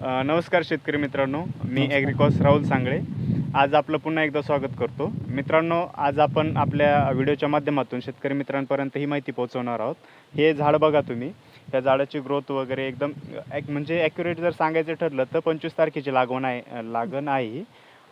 नमस्कार शेतकरी मित्रांनो मी ॲग्रिकॉस राहुल सांगळे. आज आपलं पुन्हा एकदा स्वागत करतो. मित्रांनो आज आपण आपल्या व्हिडिओच्या माध्यमातून शेतकरी मित्रांपर्यंत ही माहिती पोहोचवणार आहोत. हे झाड बघा तुम्ही. त्या झाडाची ग्रोथ वगैरे एकदम ॲक म्हणजे ॲक्युरेट जर सांगायचं ठरलं तर पंचवीस तारखेची लागवण आहे लागण आहे.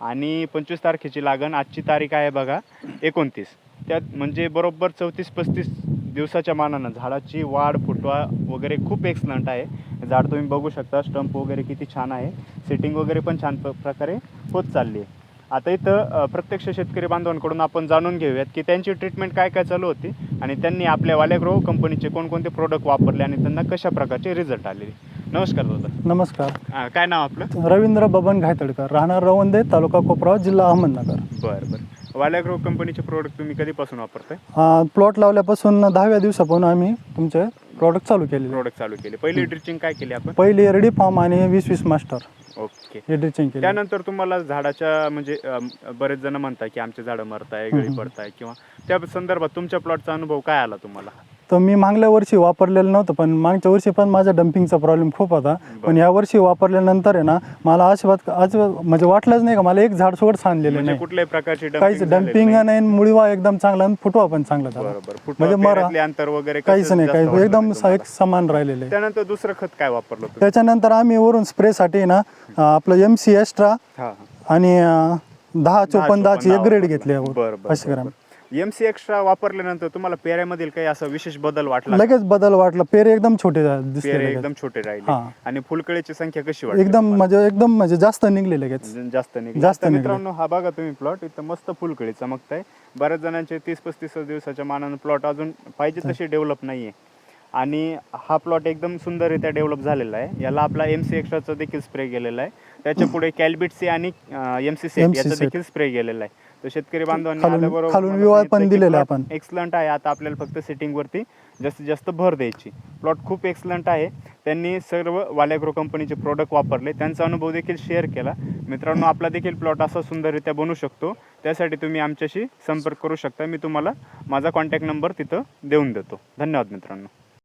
आणि पंचवीस तारखेची लागण आजची तारीख आहे बघा एकोणतीस. त्यात म्हणजे बरोबर चौतीस पस्तीस दिवसाच्या मानानं झाडाची वाढ फुटवा वगैरे खूप एक्सलंट आहे. झाड तुम्ही बघू शकता स्टंप वगैरे किती छान आहे. सेटिंग वगैरे पण छान प प्रकारे होत चालली आहे. आता इथं प्रत्यक्ष शेतकरी बांधवांकडून आपण जाणून घेऊयात की त्यांची ट्रीटमेंट काय काय चालू होती आणि त्यांनी आपल्या वाल्याग्रो कंपनीचे कोणकोणते प्रोडक्ट वापरले आणि त्यांना कशा प्रकारचे रिझल्ट आले नमस्कार दादा. नमस्कार. काय नाव आपलं? रवींद्र बबन घायतडकर राहणार रवंदे तालुका कोपराव जिल्हा अहमदनगर. बरं बरं. वाल्याग्रो कंपनीचे प्रोडक्ट तुम्ही कधीपासून वापरताय? प्लॉट लावल्यापासून दहाव्या दिवसापासून आम्ही तुमचे प्रॉडक्ट चालू केलेले. प्रोडक्ट चालू केले. पहिली ड्रिचिंग काय केली आपण? पहिली एरडी फॉर्म आणि वीस वीस मास्टर. ओके. हे ड्रिचिंग केली त्यानंतर तुम्हाला झाडाच्या म्हणजे अम, बरेच जण म्हणताय की आमचे झाडं मरताय गळी. पडताय किंवा त्या संदर्भात तुमच्या प्लॉटचा अनुभव काय आला तुम्हाला? तर मी मागल्या वर्षी वापरलेलं नव्हतं पण मागच्या वर्षी पण माझ्या डम्पिंगचा प्रॉब्लेम खूप होता. पण या वर्षी वापरल्यानंतर आहे ना मला अजिबात आज म्हणजे वाटलंच नाही का मला एक झाड सोड सांगलेलं म्हणजे नाही. कुठल्याही प्रकारची काहीच डम्पिंग नाही. मुळीवा एकदम चांगला आणि फुटवा पण चांगला झाला. म्हणजे मरा- अंतर वगैरे काहीच नाही काही एकदम? एक समान राहिलेले. आहे. त्यानंतर दुसरं खत काय वापरलं त्याच्यानंतर आम्ही वरून स्प्रेसाठी ना आपलं एम सी एक्स्ट्रा आणि दहा चोपन्न दहाची एक ग्रेड घेतली पाचशे ग्राम. एम सी एक्स्ट्रा वापरल्यानंतर तुम्हाला पेऱ्यामधील काही असा विशेष बदल वाटला लगेच बदल वाटला. पेरे एकदम छोटे झा- दिसले पेरे लगेच. एकदम छोटे राहिले. हा. आणि फुलकळीची संख्या कशी वाटली एकदम तुम्हाला? म्हणजे एकदम म्हणजे जास्त निघले लगेच. ज- जास्त निघली. जास्त निघली. मित्रांनो हा बघा तुम्ही प्लॉट इथं मस्त फुलकळी चमकताय. बऱ्याच जणांचे तीस पस्तीस दिवसाच्या मानानं प्लॉट अजून पाहिजे तसे डेव्हलप नाहीये. आणि हा प्लॉट एकदम सुंदररित्या डेव्हलप झालेला आहे. याला आपला एम सी एक्स्ट्राचा देखील स्प्रे गेलेला आहे. त्याच्या पुढे कॅल्बिटसी आणि एम सी सेट MC याचा set. देखील स्प्रे गेलेला आहे. तर शेतकरी बांधवांनी खालून- आल्याबरोबर खालून मला विवाह सांगितलं पण की दिलेला plot आपण. एक्सलंट आहे. आता आपल्याला फक्त सेटिंग वरती जास्तीत जास्त भर द्यायची. प्लॉट खूप एक्सलंट आहे. त्यांनी सर्व वाल्याग्रो कंपनीचे प्रोडक्ट वापरले. त्यांचा अनुभव देखील शेअर केला. मित्रांनो आपला देखील प्लॉट असा सुंदररित्या बनू शकतो. त्यासाठी तुम्ही आमच्याशी संपर्क करू शकता. मी तुम्हाला माझा कॉन्टॅक्ट नंबर तिथं देऊन देतो. धन्यवाद मित्रांनो.